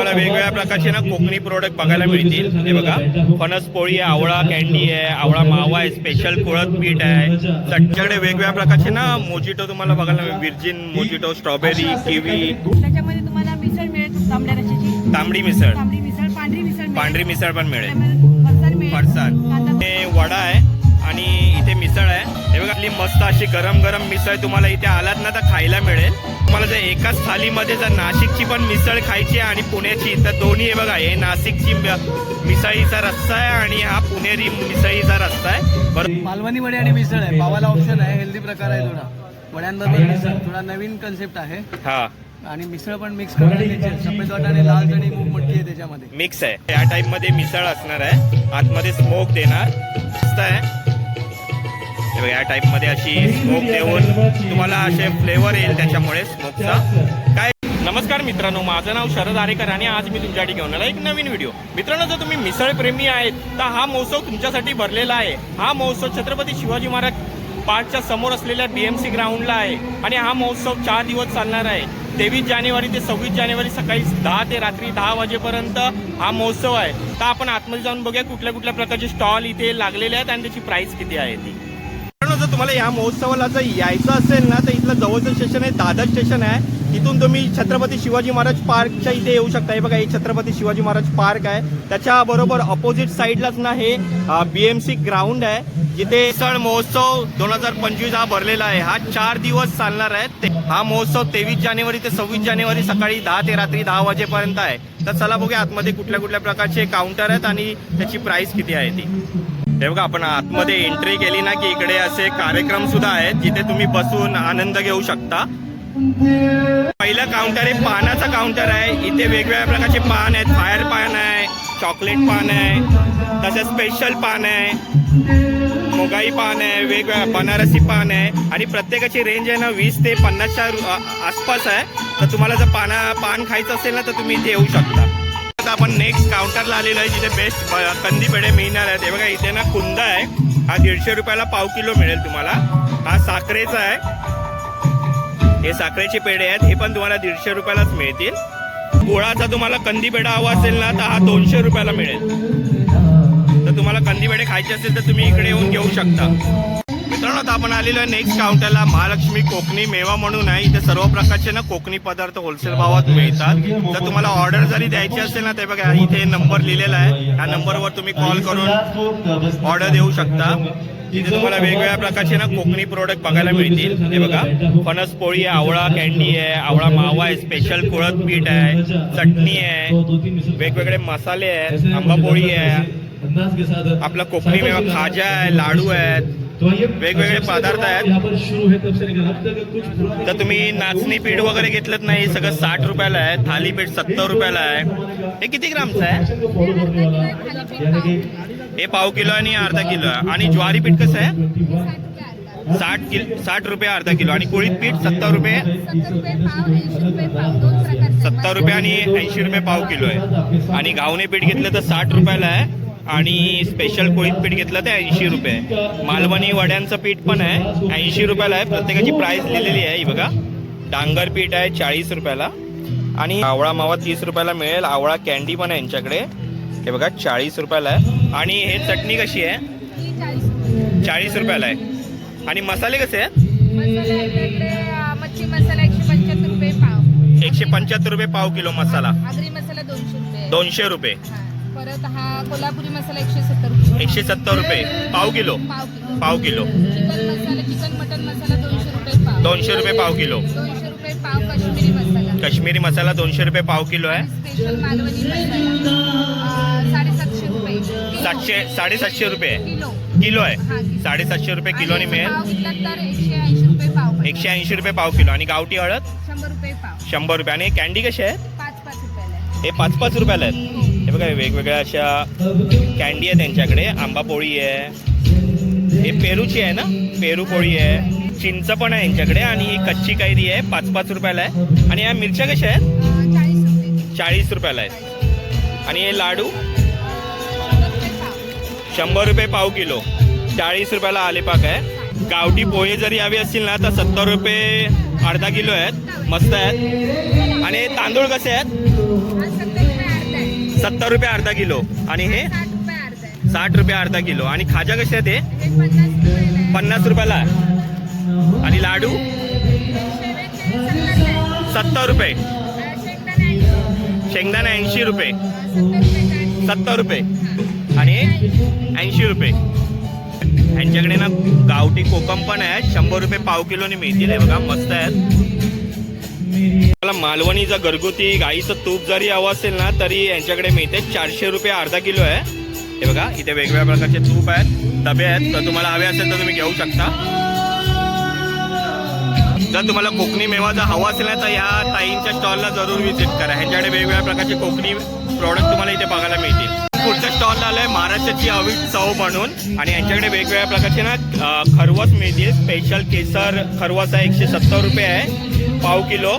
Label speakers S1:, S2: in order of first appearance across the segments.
S1: तुम्हाला वेगवेगळ्या प्रकारचे ना कोकणी प्रोडक्ट बघायला मिळतील. हे बघा फणस पोळी आहे आवळा कॅन्डी आहे आवळा मावा आहे स्पेशल कुळत पीठ आहे. तुमच्याकडे वेगवेगळ्या प्रकारचे ना मोजिटो तुम्हाला बघायला मिळेल व्हिर्जिन मोजिटो स्ट्रॉबेरी किवी
S2: त्याच्यामध्ये तुम्हाला मिसळ मिळेल
S1: तांबडी मिसळ.
S2: पांढरी मिसळ.
S1: पांढरी मिसळ पण मिळेल.
S2: फरसाण
S1: हे वडा आहे. आणि इथे मिसळ आहे. हे बघा आपली मस्त अशी गरम गरम मिसळ तुम्हाला इथे आलात ना तर खायला मिळेल. तुम्हाला जर एकाच थालीमध्ये जर नाशिकची पण मिसळ खायची आहे आणि पुण्याची तर दोन्ही हे बघा हे नाशिकची मिसळीचा रस्सा आहे आणि हा पुणेरी मिसळीचा रस्सा आहे. बरं.
S3: मालवणी वडे आणि मिसळ आहे. पावाला ऑप्शन आहे. हेल्दी प्रकार आहे थोडा. वड्यांबरोबर मिसळ थोडा नवीन कन्सेप्ट आहे.
S1: हा.
S3: आणि मिसळ पण मिक्स सफेद वाटाणे लाल चणी मूग मटकी आहे त्याच्यामध्ये.
S1: मिक्स आहे. या टाईपमध्ये मिसळ असणार आहे. आतमध्ये स्मोक देणार. मस्त आहे. म्हणजे बघा, या टाईपमध्ये अशी स्मोक देऊन तुम्हाला असे फ्लेवर येईल त्याच्यामुळे स्मोकचा काय? नमस्कार मित्रांनो माझं नाव शरद आरेकर आणि आज मी तुमच्यासाठी घेऊन आला एक नवीन व्हिडिओ मित्रांनो जर तुम्ही मिसळ प्रेमी आहेत तर हा महोत्सव तुमच्यासाठी भरलेला आहे. हा महोत्सव छत्रपती शिवाजी महाराज पार्कच्या समोर असलेल्या बीएमसी ग्राउंडला आहे आणि हा महोत्सव चार दिवस चालणार आहे. तेवीस जानेवारी ते सव्वीस जानेवारी सकाळी दहा ते रात्री दहा वाजेपर्यंत हा महोत्सव आहे. तर आपण आतमध्ये जाऊन बघूया कुठल्या कुठल्या प्रकारचे स्टॉल इथे लागलेले आहेत आणि त्याची प्राइस किती आहे ती. तुम्हाला या महोत्सवाला जर यायचं असेल ना तर इथलं जवळचं स्टेशन आहे दादर स्टेशन आहे. इथून तुम्ही छत्रपती शिवाजी महाराज पार्कच्या इथे येऊ शकता. हे बघा हे छत्रपती शिवाजी महाराज पार्क आहे. त्याच्याबरोबर अपोजिट साईडलाच ना हे बी एम सी ग्राउंड आहे. जिथे सण महोत्सव दोन हजार पंचवीस हा भरलेला आहे. हा चार दिवस चालणार आहे. हा महोत्सव तेवीस जानेवारी ते सव्वीस जानेवारी सकाळी दहा ते रात्री दहा वाजेपर्यंत आहे. तर चला बघूया आतमध्ये कुठल्या कुठल्या प्रकारचे काउंटर आहेत आणि त्याची प्राइस किती आहे ती. हे बघा आपण आतमध्ये एंट्री केली ना की इकडे असे कार्यक्रम सुद्धा आहेत जिथे तुम्ही बसून आनंद घेऊ शकता. पहिलं काउंटर आहे पानाचा काउंटर आहे. इथे वेगवेगळ्या प्रकारचे पान आहेत. फायर पान आहे चॉकलेट पान आहे तसेच स्पेशल पान आहे मोगाई पान आहे वेगवेगळ्या बनारसी पान आहे. आणि प्रत्येकाची रेंज आहे ना वीस ते पन्नासच्या आसपास आहे. तर तुम्हाला जर पाना पान खायचं असेल ना तर तुम्ही इथे येऊ शकता. आता आपण नेक्स्ट काउंटरला आलेलो आहे जिथे बेस्ट कंदी पेढे मिळणार आहेत. हे बघा इथे ना कुंदा आहे. हा दीडशे रुपयाला पाव किलो मिळेल तुम्हाला. हा साखरेचा आहे. हे साखरेचे पेढे आहेत. हे पण तुम्हाला दीडशे रुपयालाच मिळतील. गुळाचा तुम्हाला कंदी पेढा हवा असेल ना तर हा दोनशे रुपयाला मिळेल. तर तुम्हाला कंदी पेढे खायचे असेल तर तुम्ही इकडे येऊन घेऊ शकता. मित्रांनो आता आपण आलेलो आहे नेक्स्ट काउंटरला महालक्ष्मी कोकणी मेवा म्हणून आहे. इथे सर्व प्रकारचे ना कोकणी पदार्थ होलसेल भावात मिळतात. तर तुम्हाला ऑर्डर जरी द्यायची असेल ना ते बघा इथे नंबर लिहिलेला आहे. या नंबरवर तुम्ही कॉल करून ऑर्डर देऊ शकता. इथे तुम्हाला वेगवेगळ्या प्रकारचे ना कोकणी प्रोडक्ट बघायला मिळतील. हे बघा फणस पोळी आहे आवळा कॅन्डी आहे आवळा मावा आहे स्पेशल कुळत पीठ आहे चटणी आहे वेगवेगळे मसाले आहेत आंबा पोळी आहे. आपला कोकणी मेवा खाजा आहे लाडू आहेत.
S4: वेगवेगळे पदार्थ आहेत.
S1: तर तुम्ही नाचणी पीठ वगैरे घेतलं नाही सगळं साठ रुपयाला आहे थालीपीठ सत्तर रुपयाला आहे. हे किती ग्रामचं आहे? हे पाव किलो आणि अर्धा किलो आहे. आणि ज्वारी पीठ कसं आहे? साठ किलो साठ रुपये अर्धा किलो. आणि कुळीत पीठ सत्तर रुपये? सत्तर रुपये आणि ऐंशी रुपये पाव किलो आहे. आणि घावणे पीठ घेतलं तर साठ रुपयाला आहे. आणि स्पेशल कोळीत पीठ घेतलं तर ऐंशी रुपये. मालवणी वड्यांचं पीठ पण आहे ऐंशी रुपयाला आहे प्रत्येकाची प्राइस लिहिलेली आहे ही बघा. डांगर पीठ आहे चाळीस रुपयाला. आणि आवळा मावा तीस रुपयाला मिळेल आवळा कॅन्डी पण आहे यांच्याकडे. हे बघा चाळीस रुपयाला आहे. आणि हे चटणी कशी आहे? चाळीस रुपयाला आहे. आणि मसाले कसे आहेत?
S2: एकशे पंच्याहत्तर रुपये पाव.
S1: किलो मसाला.
S2: दोनशे रुपये. परत हा कोल्हापुरी मसाला एकशे सत्तर रुपये.
S1: एकशे सत्तर रुपये. पाव किलो?
S2: पाव किलो.
S1: पाव किलो.
S2: चिकन मसाला चिकन मटन मसाला दोनशे रुपये पाव.
S1: दोनशे रुपये पाव किलो.
S2: दोनशे रुपये पाव काश्मीरी मसाला.
S1: काश्मीरी मसाला दोनशे रुपये पाव किलो आहे.
S2: स्पेशल मालवणी मसाला. अं, साडेसातशे रुपये. किलो.
S1: सातशे साडेसातशे रुपये.
S2: किलो.
S1: किलो आहे.
S2: किलो.
S1: साडेसातशे रुपये किलोनी
S2: आणि
S1: मिळेल.
S2: पाव घेतलात तर एकशे ऐंशी रुपये पाव
S1: एकशे ऐंशी रुपये पाव किलो. आणि गावठी हळद?
S2: शंभर रुपये पाव.
S1: शंभर रुपये. आणि कॅन्डी कशी आहे
S2: पाच पाच रुपयाला आहे.
S1: हे पाच पाच रुपयाला आहेत. हे बघा वेगवेगळ्या अशा कॅन्डी आहे त्यांच्याकडे. आंबा पोळी आहे. हे पेरूची आहे ना? पेरू पोळी आहे. चिंच पण आहे यांच्याकडे आणि ही कच्ची कैरी आहे. पाच पाच रुपयाला आहे. आणि या मिरच्या कशा आहेत?
S2: चाळीस
S1: रुपयाला आहेत. आणि हे लाडू?
S2: शंभर रुपये पाव
S1: किलो. चाळीस रुपयाला आलेपाक आहे. गावठी पोहे जरी हवे असतील ना तर सत्तर रुपये अर्धा किलो आहेत. मस्त आहेत. आणि तांदूळ कसे आहेत? सत्तर रुपये अर्धा किलो. आणि हे?
S2: साठ रुपये अर्धा.
S1: किलो. आणि खाजा हे?
S2: हे पन्नास
S1: रुपयाला. आणि लाडू? सत्तर रुपये.
S2: शेंगदाणे ऐंशी
S1: रुपये.
S2: सत्तर रुपये.
S1: आणि ऐंशी रुपये. यांच्याकडे ना गावठी कोकम पण आहे शंभर रुपये पाव किलोने मिळतील. बघा मस्त आहेत. मला मालवणीचा घरगुती गाईचं तूप जरी हवं असेल ना तरी यांच्याकडे मिळते चारशे रुपये अर्धा किलो आहे. हे बघा इथे वेगवेगळ्या प्रकारचे तूप आहेत डबे आहेत. तर तुम्हाला हवे असेल तर तुम्ही घेऊ शकता. जर तुम्हाला कोकणी मेवा जर हवा असेल तर या ताईंच्या स्टॉलला जरूर व्हिजिट करा. ह्याच्याकडे वेगवेगळ्या प्रकारचे कोकणी प्रॉडक्ट तुम्हाला इथे बघायला मिळतील. पुढच्या स्टॉलला आहे महाराष्ट्राची हवी चव म्हणून. आणि यांच्याकडे वेगवेगळ्या प्रकारचे ना अं, खरवस मिळतील. स्पेशल केसर खरवस आहे एकशे सत्तर रुपये आहे. पाव किलो.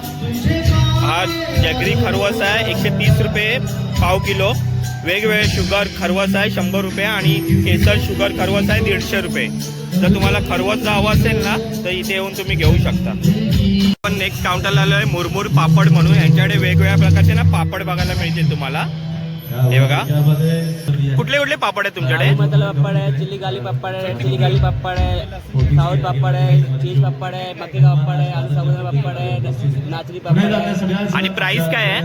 S1: हा जगरी खरवस आहे एकशे तीस रुपये. पाव किलो. वेगवेगळे शुगर खरवस आहे शंभर रुपये. आणि केसर शुगर खरवस आहे दीडशे रुपये. जर तुम्हाला खरवस जर हवं असेल ना तर इथे येऊन तुम्ही घेऊ शकता. पण नेक्स्ट काउंटरला आहे मुरमुर पापड म्हणून. यांच्याकडे वेगवेगळ्या प्रकारचे ना पापड बघायला मिळतील तुम्हाला. हे बघा. कुठले कुठले पापड आहेत तुमच्याकडे?
S5: मसाला पापड़ है चिल्ली गाली पापड़ है चिल्ली गाली पापड़ है साउथ पापड़ है चीज पापड़ है मक्के का पापड़ है आलू साबुदाना पापड़ है नाचरी पापड़ है
S1: आणि प्राइस काय आहे?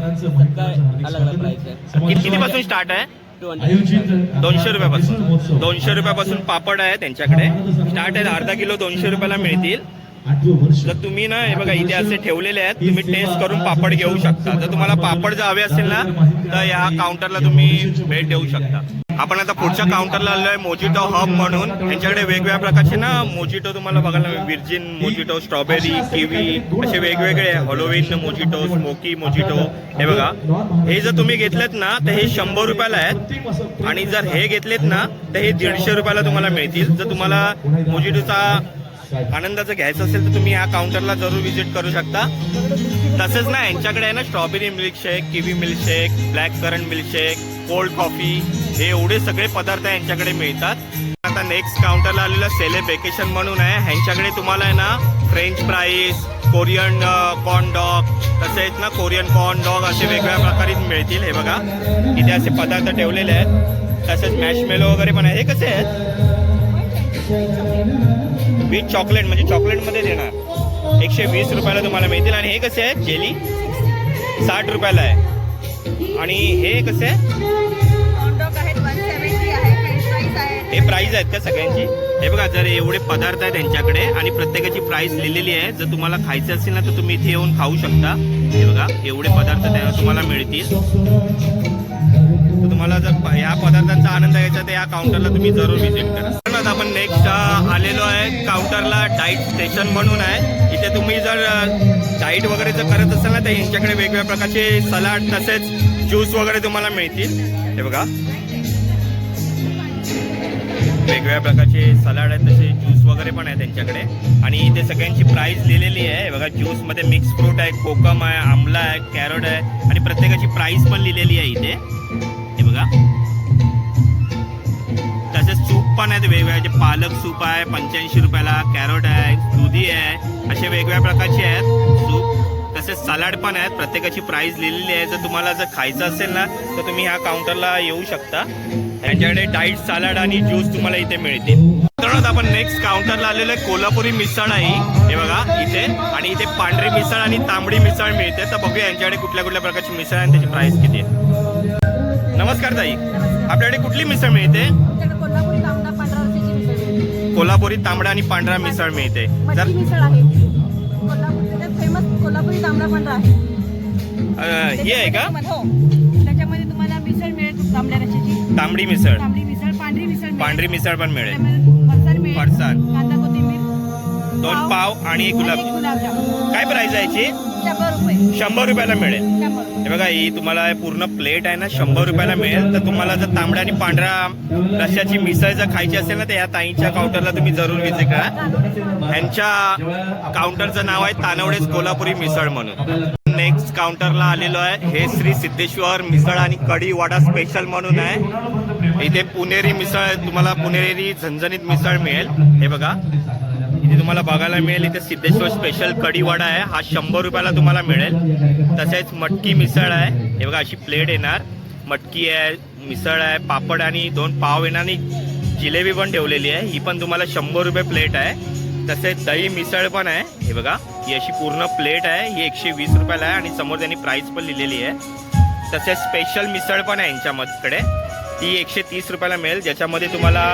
S5: अलग अलग प्राइस है
S1: किती कितीपासून स्टार्ट आहे? दोनशे. रुपयापासून. दोनशे रुपयापासून पापड आहे त्यांच्याकडे. स्टार्ट आहे अर्धा किलो दोनशे रुपयाला मिळतील. जर तुम्ही ना हे बघा इथे असे ठेवलेले आहेत तुम्ही टेस्ट करून पापड घेऊ शकता. जर तुम्हाला पापड जर हवे असेल ना तर या काउंटरला तुम्ही भेट देऊ शकता. आपण आता पुढच्या काउंटरला आलोय मोजिटो हब म्हणून. यांच्याकडे वेगवेगळ्या प्रकारचे ना मोजिटो तुम्हाला बघायला विर्जिन मोजिटो स्ट्रॉबेरी किवी असे वेगवेगळे हॉलोविन मोजिटो स्मोकी मोजिटो हे बघा हे जर तुम्ही घेतलेत ना तर हे शंभर रुपयाला आहेत. आणि जर हे घेतलेत ना तर हे दीडशे रुपयाला तुम्हाला मिळतील. जर तुम्हाला मोजिटोचा आनंदाचं घ्यायचं असेल तर तुम्ही या काउंटरला जरूर व्हिजिट करू शकता. तसंच ना यांच्याकडे आहे ना strawberry milkshake kiwi milkshake black currant milkshake cold coffee हे एवढे सगळे पदार्थ यांच्याकडे मिळतात. आता नेक्स्ट काउंटरला आलेलं सेले वेकेशन म्हणून आहे. ह्यांच्याकडे तुम्हाला आहे ना French fries Korean corn dog तसेच ना कोरियन कॉर्न डॉग असे वेगवेगळ्या प्रकारे मिळतील. हे बघा इथे असे पदार्थ ठेवलेले आहेत. तसेच मॅशमेलो वगैरे पण आहे. हे कसे आहेत? विथ चॉकलेट म्हणजे चॉकलेटमध्ये देणार. एकशे वीस रुपयाला तुम्हाला मिळतील आणि हे कसे आहे जेली साठ रुपयाला आहे. आणि हे कसे आहे हे प्राईज आहेत का सगळ्यांची? हे बघा जर एवढे पदार्थ आहेत त्यांच्याकडे आणि प्रत्येकाची प्राइस लिहिलेली आहे जर तुम्हाला खायचं असेल ना तर तुम्ही इथे येऊन खाऊ शकता. हे बघा एवढे पदार्थ त्या तुम्हाला मिळतील. तुम्हाला जर या पदार्थांचा आनंद घ्यायचा तर या काउंटरला तुम्ही जरूर व्हिजिट करा. तर आपण नेक्स्ट आलेलो आहे काउंटरला डाईट स्टेशन म्हणून आहे. इथे तुम्ही जर डाईट वगैरे जर करत असाल ना तर यांच्याकडे वेगवेगळ्या प्रकारचे सलाड तसेच ज्यूस वगैरे तुम्हाला मिळतील. हे बघा. वेगवेगळ्या प्रकारचे सलाड आहेत तसे ज्यूस वगैरे पण आहे त्यांच्याकडे. आणि इथे सगळ्यांची प्राईस लिहिलेली आहे. बघा ज्यूसमध्ये मिक्स फ्रूट आहे कोकम आहे आमला आहे कॅरट आहे आणि प्रत्येकाची प्राईस पण लिहिलेली आहे इथे. हे बघा. असे सूप पण आहेत वेगवेगळे पालक सूप आहे पंच्याऐंशी रुपयाला कॅरट आहे दुधी आहे असे वेगवेगळ्या प्रकारचे आहेत सूप. तसेच सलाड पण आहेत प्रत्येकाची प्राइस लिहिलेली आहे. जर तुम्हाला जर खायचं असेल ना तर तुम्ही ह्या काउंटरला येऊ शकता. यांच्याकडे डाईट सलाड आणि ज्यूस तुम्हाला इथे मिळतील. मित्रांनो आपण नेक्स्ट काउंटरला आलेलं आहे. कोल्हापुरी मिसळ आहे हे. बघा इथे. आणि इथे पांढरी मिसळ आणि तांबडी मिसळ मिळते. तर बघूया यांच्याकडे कुठल्या कुठल्या प्रकारची मिसळ आहे आणि त्याची प्राइस किती आहे. नमस्कार ताई. आपल्याकडे कुठली मिसळ मिळते?
S2: कोल्हापुरी तांबडा
S1: आणि पांढरा मिसळ मिळते. जर
S2: मिसळ आहे. कोल्हापूर त्याच्यात फेमस कोल्हापुरी तांबडा पांढरा आहे.
S1: अं, ही आहे का?
S2: हो. त्याच्यामध्ये तुम्हाला मिसळ मिळेल तांबड्या
S1: तांबडी मिसळ.
S2: तांबडी मिसळ पांढरी मिसळ मिळेल.
S1: पांढरी मिसळ पण मिळेल.
S2: त्याच्यामध्ये फरसाण मिळेल.
S1: फरसाण.
S2: कांदा कोथिंबीर.
S1: दोन पाव आणि एक गुलाब.
S2: गुलाबजाम.
S1: काय प्राइस आहे याची?
S2: शंभर रुपये.
S1: शंभर रुपयाला मिळेल.
S2: शंभर.
S1: हे बघा ही तुम्हाला पूर्ण प्लेट आहे ना शंभर रुपयाला मिळेल. तर तुम्हाला जर तांबड्या आणि पांढऱ्या रश्याची मिसळ जर खायची असेल ना तर या ताईंच्या काउंटरला तुम्ही जरूर विजिट करा. ह्यांच्या काउंटरचं नाव आहे तानवडेच कोल्हापुरी मिसळ म्हणून. नेक्स्ट काउंटरला आलेलो आहे. हे श्री सिद्धेश्वर मिसळ आणि कढी वडा स्पेशल म्हणून आहे. इथे पुणेरी मिसळ तुम्हाला पुणेरी झणझणीत मिसळ मिळेल. हे बघा. इथे तुम्हाला बघायला मिळेल इथे सिद्धेश्वर स्पेशल कढीवडा आहे. हा शंभर रुपयाला तुम्हाला मिळेल. तसेच मटकी मिसळ आहे. हे बघा अशी प्लेट येणार. मटकी आहे मिसळ आहे पापड आणि दोन पाव येणार आणि जिलेबी पण ठेवलेली आहे. ही पण तुम्हाला शंभर रुपये प्लेट आहे. तसेच दही मिसळ पण आहे. हे बघा ही अशी पूर्ण प्लेट आहे. ही एकशे वीस रुपयाला आहे आणि समोर त्यांनी प्राईस पण लिहिलेली आहे. तसेच स्पेशल मिसळ पण आहे यांच्याकडे ती एकशे तीस रुपयाला मिळेल. ज्याच्यामध्ये तुम्हाला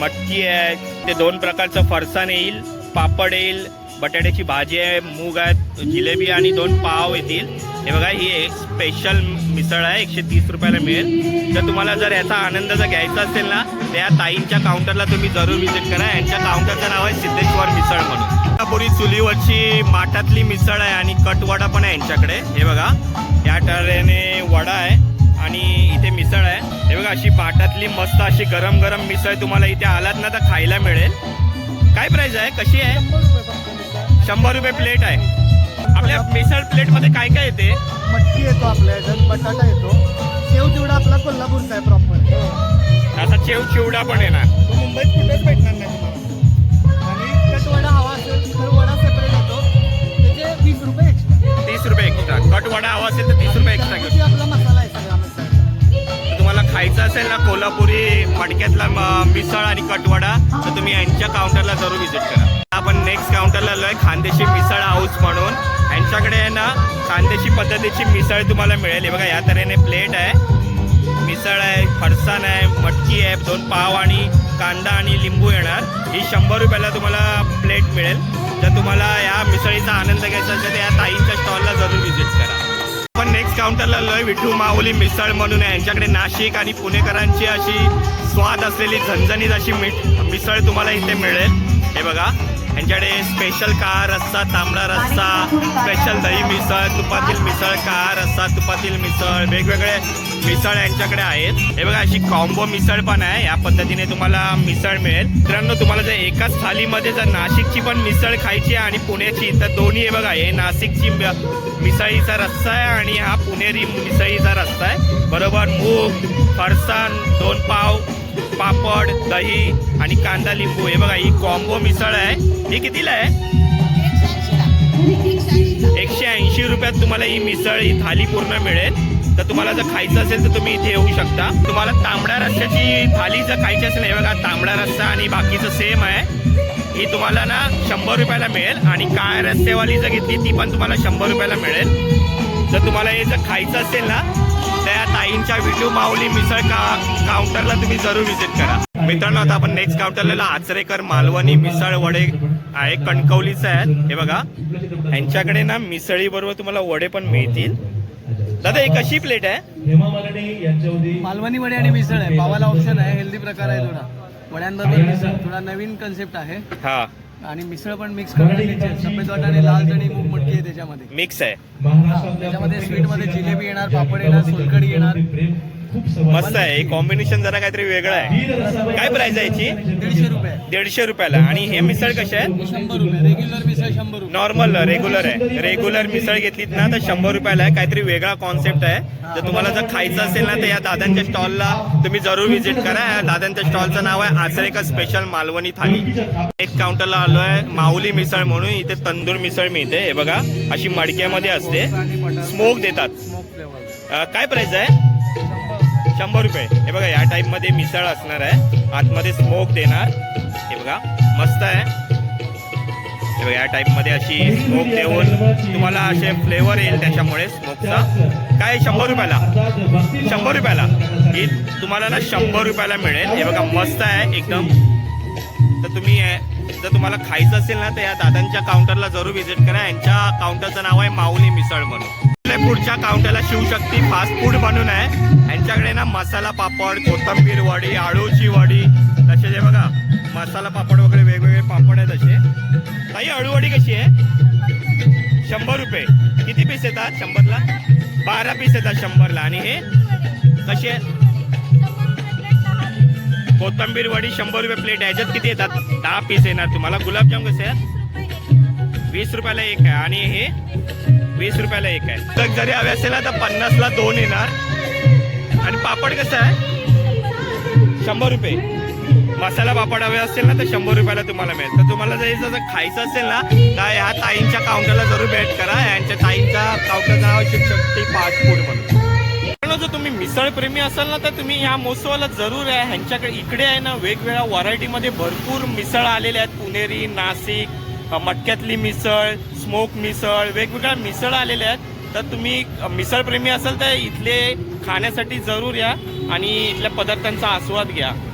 S1: मटकी आहे ते दोन प्रकारचं फरसाण येईल पापड येईल बटाट्याची भाजी आहे मूग आहे जिलेबी आणि दोन पाव येतील. हे बघा ही एक स्पेशल मिसळ आहे एकशे तीस रुपयाला मिळेल. तर तुम्हाला जर याचा आनंद जर घ्यायचा असेल ना तर या ताईंच्या काउंटरला तुम्ही जरूर व्हिजिट करा. यांच्या काउंटरचं नाव आहे सिद्धेश्वर मिसळ म्हणून. पुरी चुलीवरची माठातली मिसळ आहे आणि कटवडा पण आहे यांच्याकडे. हे बघा या तऱ्हेने वडा आहे. आणि इथे मिसळ आहे. हे बघा अशी पाटातली मस्त अशी गरम गरम मिसळ तुम्हाला इथे आलात ना तर खायला मिळेल. काय प्राइस आहे? कशी आहे? शंभर रुपये प्लेट आहे. आपल्या मिसळ प्लेटमध्ये काय काय येते?
S3: मटकी येतो आपल्या याच्यात बटाटा येतो. शेव चिवडा आपला कोल्हापूरचा आहे प्रॉपर
S1: असा चेव चिवडा पण येणार.
S3: तो मुंबईत कुठेच भेटणार नाही आणि हवा असेल तर वडा सेपरेट येतो त्याचे वीस रुपये एक्स्ट्रा
S1: तीस रुपये एक्स्ट्रा कट वडा हवा असेल तर तीस रुपये एक्स्ट्रा घेऊ. खायचं असेल ना कोल्हापुरी मडक्यातला मिसळ आणि कटवडा तर तुम्ही यांच्या काउंटरला जरूर व्हिजिट करा. आपण नेक्स्ट काउंटरला आलोय खानदेशी मिसळ हाऊस म्हणून. यांच्याकडे आहे ना खानदेशी पद्धतीची मिसळ तुम्हाला मिळेल. बघा या तऱ्हेने प्लेट आहे. मिसळ आहे फरसाण आहे मटकी आहे दोन पाव आणि कांदा आणि लिंबू येणार. ही शंभर रुपयाला तुम्हाला प्लेट मिळेल. तर तुम्हाला या मिसळीचा आनंद घ्यायचा असेल तर या ताईंच्या स्टॉलला जरूर व्हिजिट करा. आपण नेक्स्ट काउंटरला लय विठू माऊली मिसळ म्हणून आहे. यांच्याकडे नाशिक आणि पुणेकरांची अशी स्वाद असलेली झणझणीत अशी मिठ मिसळ तुम्हाला इथे मिळेल. हे बघा. यांच्याकडे स्पेशल काळा रस्सा तांबडा रस्सा स्पेशल दही मिसळ तुपातील मिसळ काळा रस्सा तुपातील मिसळ वेगवेगळे मिसळ यांच्याकडे आहेत. हे बघा अशी कॉम्बो मिसळ पण आहे. या पद्धतीने तुम्हाला मिसळ मिळेल. मित्रांनो तुम्हाला जर एकाच थालीमध्ये जर नाशिकची पण मिसळ खायची आहे आणि पुण्याची तर दोन्ही हे बघा हे नाशिकची मिसळीचा रस्सा आहे आणि हा पुणेरी मिसळीचा रस्ता आहे. बरोबर मूग फरसाण दोन पाव पापड दही आणि कांदा लिंबू. हे बघा ही कॉम्बो मिसळ आहे. हे कितीला आहे? एकशे ऐंशी रुपयात तुम्हाला ही मिसळ ही थाली पूर्ण मिळेल. तर तुम्हाला जर खायचं असेल तर तुम्ही इथे येऊ शकता. तुम्हाला तांबड्या रस्त्याची थाली जर खायची असेल हे बघा तांबडा रस्सा आणि बाकीचं सेम आहे. ही तुम्हाला ना शंभर रुपयाला मिळेल. आणि काय रस्सेवाली जर घेतली ती पण तुम्हाला शंभर रुपयाला मिळेल. जर तुम्हाला हे जर खायचं असेल ना या ताईंच्या विठू माऊली मिसळ का काउंटरला तुम्ही जरूर व्हिजिट करा. मित्रांनो आता आपण नेक्स्ट काउंटरला आचरेकर मालवणी मिसळ वडे आहे कणकवलीचं आहे. हे बघा यांच्याकडे ना मिसळी बरोबर तुम्हाला वडे पण मिळतील. दादा ही कशी प्लेट आहे?
S3: मालवणी वडे आणि मिसळ आहे. पावाला ऑप्शन आहे. हेल्दी प्रकार आहे थोडा. वड्यांबरोबर मिसळ थोडा नवीन कन्सेप्ट आहे.
S1: हा.
S3: आणि मिसळ पण मिक्स करून आहे. सफेद वाटाणे लाल चणी मूग मटकी आहे त्याच्यामध्ये.
S1: मिक्स आहे.
S3: त्याच्यामध्ये स्वीटमध्ये जिलेबी येणार पापड येणार सोलकढी येणार.
S4: खूप.
S1: मस्त आहे. हे कॉम्बिनेशन जरा काहीतरी वेगळं आहे. काय प्राइस आहे याची?
S3: दीडशे रुपये.
S1: दीडशे रुपयाला. आणि हे मिसळ कसे आहेत
S3: शंभर रुपये. रेग्युलर मिसळ शंभर रुपये
S1: नॉर्मल रेग्युलर आहे. रेग्युलर मिसळ घेतलीत ना तर शंभर रुपयाला आहे. काहीतरी वेगळा कॉन्सेप्ट आहे. जर तुम्हाला जर खायचं असेल ना तर या दादांच्या स्टॉलला तुम्ही जरूर व्हिजिट करा. या दादांच्या स्टॉलचं नाव आहे आचरेकर स्पेशल मालवणी थाली एक काउंटरला आलो आहे माऊली मिसळ म्हणून. इथे तंदूर मिसळ मिळते. हे बघा अशी मडक्यामध्ये असते. स्मोक देतात. काय प्राइस आहे? शंभर रुपये. हे बघा या टाईपमध्ये मिसळ असणार आहे. आतमध्ये स्मोक देणार. हे बघा मस्त आहे. बघा या टाईपमध्ये अशी स्मोक देऊन तुम्हाला असे फ्लेवर येईल त्याच्यामुळे स्मोकचा काय शंभर रुपयाला. शंभर रुपयाला. ही तुम्हाला ना शंभर रुपयाला मिळेल. हे बघा मस्त आहे एकदम. तर तुम्ही जर तुम्हाला खायचं असेल ना तर या दादांच्या काउंटरला जरूर व्हिजिट करा. यांच्या काउंटरचं नाव आहे माऊली मिसळ म्हणून. पुढच्या काउंटरला शिवशक्ती फास्ट फूड म्हणून आहे. यांच्याकडे ना मसाला पापड कोथंबीर वडी आळूची वडी तसे जे बघा. मसाला पापड वगैरे वेगवेगळे पापड आहेत असे. ताई अळूवडी कशी आहे? शंभर रुपये. किती पीस येतात शंभरला? बारा पीस येतात शंभरला. आणि हे कशी आहे? कोथंबीर वडी शंभर रुपये प्लेट आहे. याच्यात किती येतात? दहा पीस येणार तुम्हाला. गुलाबजाम कसे आहेत? वीस रुपयाला एक आहे. आणि हे वीस रुपयाला एक आहे. तर जरी हवे असेल ना तर पन्नासला दोन येणार. आणि पापड कसं आहे? शंभर रुपये. मसाला पापड हवे असेल ना तर शंभर रुपयाला तुम्हाला मिळेल. तर तुम्हाला जर हे जर खायचं असेल ना तर ह्या ताईंच्या काउंटरला जरूर भेट करा. यांच्या ताईंच्या काउंटरचं नाव शिवशक्ती फास्ट फूड म्हणून. जर तुम्ही मिसळ प्रेमी असाल ना तर तुम्ही ह्या महोत्सवाला जरूर आहे ह्यांच्याकडे इकडे आहे ना वेगवेगळ्या व्हरायटीमध्ये भरपूर मिसळ आलेल्या आहेत. पुणेरी नाशिक मटक्यातली मिसळ स्मोक मिसळ वेगवेगळ्या मिसळ आलेल्या आहेत. तर तुम्ही मिसळप्रेमी मिसळ प्रेमी असाल तर इथले खाण्यासाठी जरूर या आणि इथल्या पदार्थांचा आस्वाद घ्या.